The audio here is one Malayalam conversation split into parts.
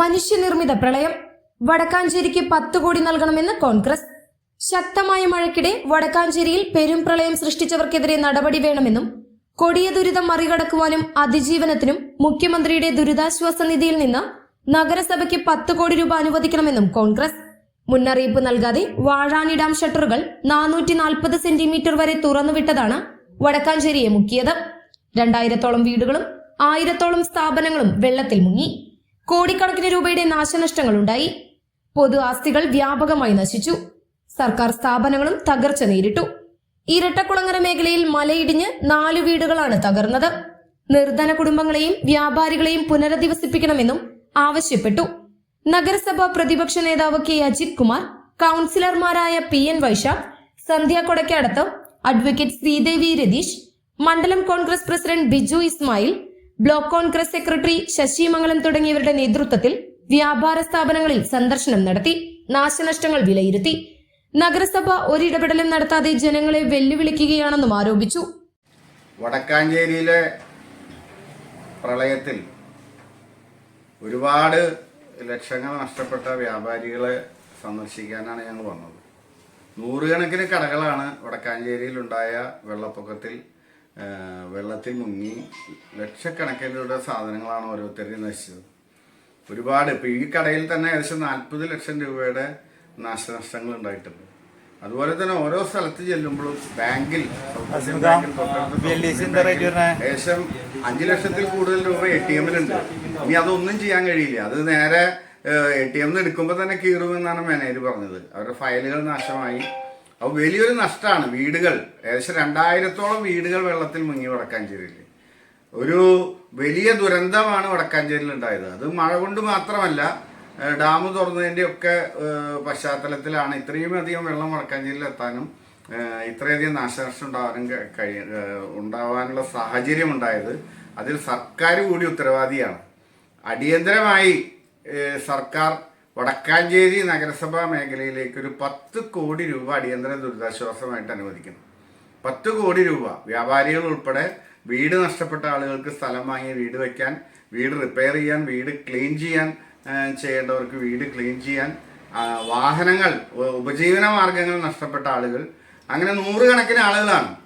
മനുഷ്യനിർമ്മിത പ്രളയം വടക്കാഞ്ചേരിക്ക് പത്ത് കോടി നൽകണമെന്ന് കോൺഗ്രസ്. ശക്തമായ മഴയ്ക്കിടെ വടക്കാഞ്ചേരിയിൽ പെരും പ്രളയം സൃഷ്ടിച്ചവർക്കെതിരെ നടപടി വേണമെന്നും കൊടിയ ദുരിതം മറികടക്കുവാനും അതിജീവനത്തിനും മുഖ്യമന്ത്രിയുടെ ദുരിതാശ്വാസ നിധിയിൽ നിന്ന് നഗരസഭയ്ക്ക് പത്ത് കോടി രൂപ അനുവദിക്കണമെന്നും കോൺഗ്രസ്. മുന്നറിയിപ്പ് നൽകാതെ വാഴാനി ഡാം ഷട്ടറുകൾ നാനൂറ്റി നാൽപ്പത് സെന്റിമീറ്റർ വരെ തുറന്നുവിട്ടതാണ് വടക്കാഞ്ചേരിയെ മുക്കിയത്. രണ്ടായിരത്തോളം വീടുകളും ആയിരത്തോളം സ്ഥാപനങ്ങളും വെള്ളത്തിൽ മുങ്ങി. കോടിക്കണക്കിന് രൂപയുടെ നാശനഷ്ടങ്ങളുണ്ടായി. പൊതു ആസ്തികൾ വ്യാപകമായി നശിച്ചു. സർക്കാർ സ്ഥാപനങ്ങളും തകർച്ച നേരിട്ടു. ഇരട്ടക്കുളങ്ങര മേഖലയിൽ മലയിടിഞ്ഞ് നാലു വീടുകളാണ് തകർന്നത്. നിർധന കുടുംബങ്ങളെയും വ്യാപാരികളെയും പുനരധിവസിപ്പിക്കണമെന്നും ആവശ്യപ്പെട്ടു. നഗരസഭ പ്രതിപക്ഷ നേതാവ് കെ. അജിത് കുമാർ കൗൺസിലർമാരായ P. N. Vaishakh Sandhya Kodakkadath advocate Sreedevi Ratheesh മണ്ഡലം Congress president Biju Ismail block Congress secretary Sasimangalam തുടങ്ങിയവരുടെ നേതൃത്വത്തിൽ വ്യാപാര സ്ഥാപനങ്ങളിൽ സന്ദർശനം നടത്തി നാശനഷ്ടങ്ങൾ വിലയിരുത്തി. നഗരസഭ ഒരിടപെടലും നടത്താതെ ജനങ്ങളെ വെല്ലുവിളിക്കുകയാണെന്നും ആരോപിച്ചു. വടക്കാഞ്ചേരിയിലെ പ്രളയത്തിൽ ഒരുപാട് ലക്ഷങ്ങൾ നഷ്ടപ്പെട്ട വ്യാപാരികളെ സന്ദർശിക്കാനാണ് ഞങ്ങൾ വന്നത്. നൂറുകണക്കിന് കടകളാണ് വടക്കാഞ്ചേരിയിലുണ്ടായ വെള്ളപ്പൊക്കത്തിൽ വെള്ളത്തിൽ മുങ്ങി ലക്ഷക്കണക്കിന് രൂപ സാധനങ്ങളാണ് ഓരോരുത്തരെയും നശിച്ചത്. ഒരുപാട് ഇപ്പം ഈ കടയിൽ തന്നെ ഏകദേശം നാൽപ്പത് ലക്ഷം രൂപയുടെ നാശനഷ്ടങ്ങൾ ഉണ്ടായിട്ടുണ്ട്. അതുപോലെ തന്നെ ഓരോ സ്ഥലത്ത് ചെല്ലുമ്പോഴും ബാങ്കിൽ ഏകദേശം അഞ്ചു ലക്ഷത്തിൽ കൂടുതൽ രൂപ എ ടി എമ്മിലുണ്ട്. ഇനി അതൊന്നും ചെയ്യാൻ കഴിയില്ല. അത് നേരെ എ ടി എം എടുക്കുമ്പോൾ തന്നെ കീറുമെന്നാണ് മാനേജർ പറഞ്ഞത്. അവരുടെ ഫയലുകൾ നാശമായി. അപ്പോൾ വലിയൊരു നഷ്ടമാണ് വീടുകൾ. ഏകദേശം രണ്ടായിരത്തോളം വീടുകൾ വെള്ളത്തിൽ മുങ്ങി വടക്കാഞ്ചേരിയിൽ ഒരു വലിയ ദുരന്തമാണ് വടക്കാഞ്ചേരിയിൽ ഉണ്ടായത് അത് മഴ കൊണ്ട് മാത്രമല്ല ഡാം തുറന്നതിന്റെ ഒക്കെ പശ്ചാത്തലത്തിലാണ് ഇത്രയും അധികം വെള്ളം വടക്കാഞ്ചേരിയിൽ എത്താനും ഇത്രയധികം നാശനഷ്ടം ഉണ്ടാവാനും കഴിയ ഉണ്ടാവാനുള്ള സാഹചര്യം ഉണ്ടായത് അതിൽ സർക്കാർ കൂടി ഉത്തരവാദിയാണ്. അടിയന്തരമായി സർക്കാർ വടക്കാഞ്ചേരി നഗരസഭാ മേഖലയിലേക്ക് ഒരു പത്ത് കോടി രൂപ അടിയന്തര ദുരിതാശ്വാസമായിട്ട് അനുവദിക്കുന്നു. പത്ത് കോടി രൂപ. വ്യാപാരികൾ ഉൾപ്പെടെ വീട് നഷ്ടപ്പെട്ട ആളുകൾക്ക് സ്ഥലം വാങ്ങി വീട് വയ്ക്കാൻ വീട് റിപ്പയർ ചെയ്യാൻ വീട് ക്ലീൻ ചെയ്യാൻ ചെയ്യേണ്ടവർക്ക് വീട് ക്ലീൻ ചെയ്യാൻ വാഹനങ്ങൾ ഉപജീവന മാർഗങ്ങൾ നഷ്ടപ്പെട്ട ആളുകൾ അങ്ങനെ നൂറുകണക്കിന് ആളുകളാണ്.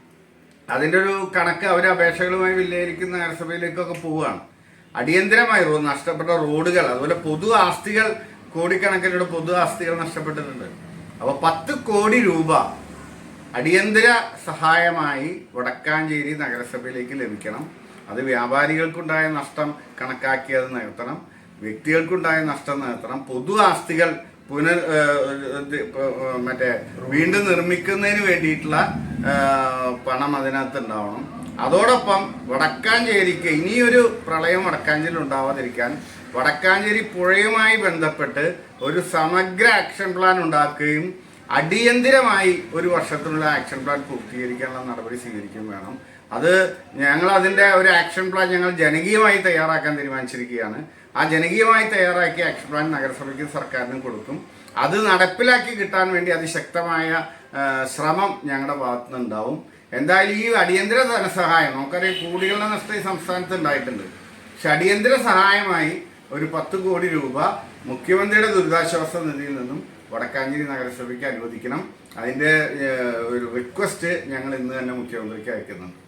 അതിന്റെ ഒരു കണക്ക് അവർ അപേക്ഷകളുമായി വില്ലേരിക്കുന്ന നഗരസഭയിലേക്കൊക്കെ പോവുകയാണ്. അടിയന്തരമായി നഷ്ടപ്പെട്ട റോഡുകൾ അതുപോലെ പൊതു ആസ്തികൾ കോടിക്കണക്കിനുള്ള പൊതു ആസ്തികൾ നഷ്ടപ്പെട്ടിട്ടുണ്ട്. അപ്പോൾ പത്ത് കോടി രൂപ അടിയന്തര സഹായമായി വടക്കാഞ്ചേരി നഗരസഭയിലേക്ക് ലഭിക്കണം. അത് വ്യാപാരികൾക്കുണ്ടായ നഷ്ടം കണക്കാക്കി അത് വ്യക്തികൾക്കുണ്ടായ നഷ്ടം നികത്തണം പൊതു ആസ്തികൾ പുനർ മറ്റേ വീണ്ടും നിർമ്മിക്കുന്നതിന് വേണ്ടിയിട്ടുള്ള പണം അതിനകത്ത് ഉണ്ടാവണം. അതോടൊപ്പം വടക്കാഞ്ചേരിക്ക് ഇനിയൊരു പ്രളയം വടക്കാഞ്ചേരി ഉണ്ടാവാതിരിക്കാൻ വടക്കാഞ്ചേരി പുഴയുമായി ബന്ധപ്പെട്ട് ഒരു സമഗ്ര ആക്ഷൻ പ്ലാൻ ഉണ്ടാക്കുകയും അടിയന്തിരമായി ഒരു വർഷത്തിനുള്ള ആക്ഷൻ പ്ലാൻ പൂർത്തീകരിക്കാനുള്ള നടപടി സ്വീകരിക്കുകയും വേണം. അത് ഞങ്ങൾ അതിന്റെ ഒരു ആക്ഷൻ പ്ലാൻ ഞങ്ങൾ ജനകീയമായി തയ്യാറാക്കാൻ തീരുമാനിച്ചിരിക്കുകയാണ്. ആ ജനകീയമായി തയ്യാറാക്കിയ ആക്ഷൻ പ്ലാൻ നഗരസഭയ്ക്കും സർക്കാരിനും കൊടുക്കും. അത് നടപ്പിലാക്കി കിട്ടാൻ വേണ്ടി അതിശക്തമായ ശ്രമം ഞങ്ങളുടെ ഭാഗത്തു നിന്നുണ്ടാവും എന്തായാലും ഈ അടിയന്തര ധനസഹായം നമുക്കറിയാം കൂടികളുടെ നഷ്ടം ഈ സംസ്ഥാനത്ത് ഉണ്ടായിട്ടുണ്ട്. പക്ഷെ അടിയന്തര സഹായമായി ഒരു പത്ത് കോടി രൂപ മുഖ്യമന്ത്രിയുടെ ദുരിതാശ്വാസ നിധിയിൽ നിന്നും വടക്കാഞ്ചേരി നഗരസഭയ്ക്ക് അനുവദിക്കണം. അതിന്റെ ഒരു റിക്വസ്റ്റ് ഞങ്ങൾ ഇന്ന് തന്നെ മുഖ്യമന്ത്രിക്ക് അയക്കുന്നുണ്ട്.